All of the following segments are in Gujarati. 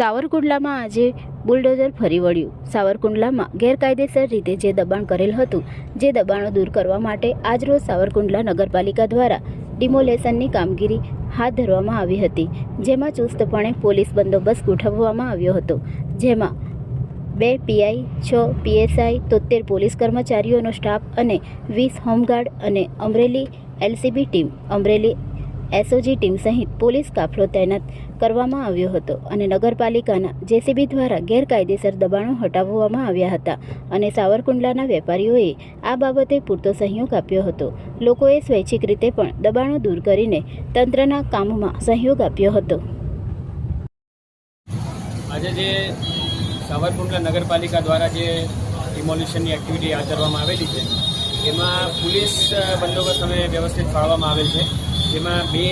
સાવરકુંડલામાં આજે બુલડોઝર ફરી વળ્યું. સાવરકુંડલામાં ગેરકાયદેસર રીતે જે દબાણ કરેલ હતું, જે દબાણો દૂર કરવા માટે આજરોજ સાવરકુંડલા નગરપાલિકા દ્વારા ડિમોલેશનની કામગીરી હાથ ધરવામાં આવી હતી, જેમાં ચુસ્તપણે પોલીસ બંદોબસ્ત ગોઠવવામાં આવ્યો હતો, જેમાં બે પીઆઈ, છ પીએસઆઈ તોતેર પોલીસ કર્મચારીઓનો સ્ટાફ અને વીસ હોમગાર્ડ અને Amreli LCB team. Amreli SOG team સહિત પોલીસ કાફલો તૈનાત કરવામાં આવ્યો હતો અને નગરપાલિકાના જેસીબી દ્વારા ગેરકાયદેસર દબાણો હટાવવામાં આવ્યા હતા અને સાવરકુંડલાના વેપારીઓએ આ બાબતે પૂરતો સહયોગ આપ્યો હતો. લોકોએ સ્વૈચ્છિક રીતે પણ દબાણો દૂર કરીને તંત્રના કામમાં સહયોગ આપ્યો હતો. આજે જે સાવરકુંડલા નગરપાલિકા દ્વારા જે ડિમોલિશનની એક્ટિવિટી આચરવામાં આવેલી છે, એમાં પોલીસ બંદોબસ્ત અમે વ્યવસ્થિત ફાળવામાં આવેલ છે. જેમાં બે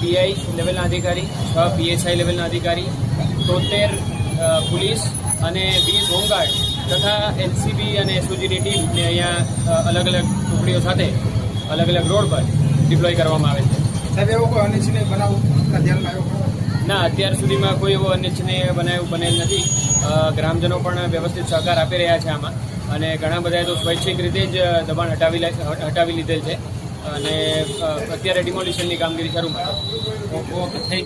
પીઆઈ લેવલના અધિકારી છ પીએસઆઈ લેવલના અધિકારી તોતેર પોલીસ અને વીસ હોમગાર્ડ તથા એનસીબી અને એસઓજીની ટીમને અહીંયા અલગ અલગ ટુકડીઓ સાથે અલગ અલગ રોડ પર ડિપ્લોય કરવામાં આવે છે. સાહેબ એવો કોઈ અનિચ્છનીય બનાવ ધ્યાનમાં આવ્યો ના અત્યાર સુધીમાં કોઈ એવો અનિચ્છનીય બનાવ બનેલ નથી. ગ્રામજનો પણ વ્યવસ્થિત સહકાર આપી રહ્યા છે આમાં અને ઘણા બધાએ તો સ્વૈચ્છિક રીતે જ દબાણ હટાવી લે- હટાવી લીધેલ છે. અને અત્યારે ડિમોલિશનની કામગીરી શરૂ થેન્ક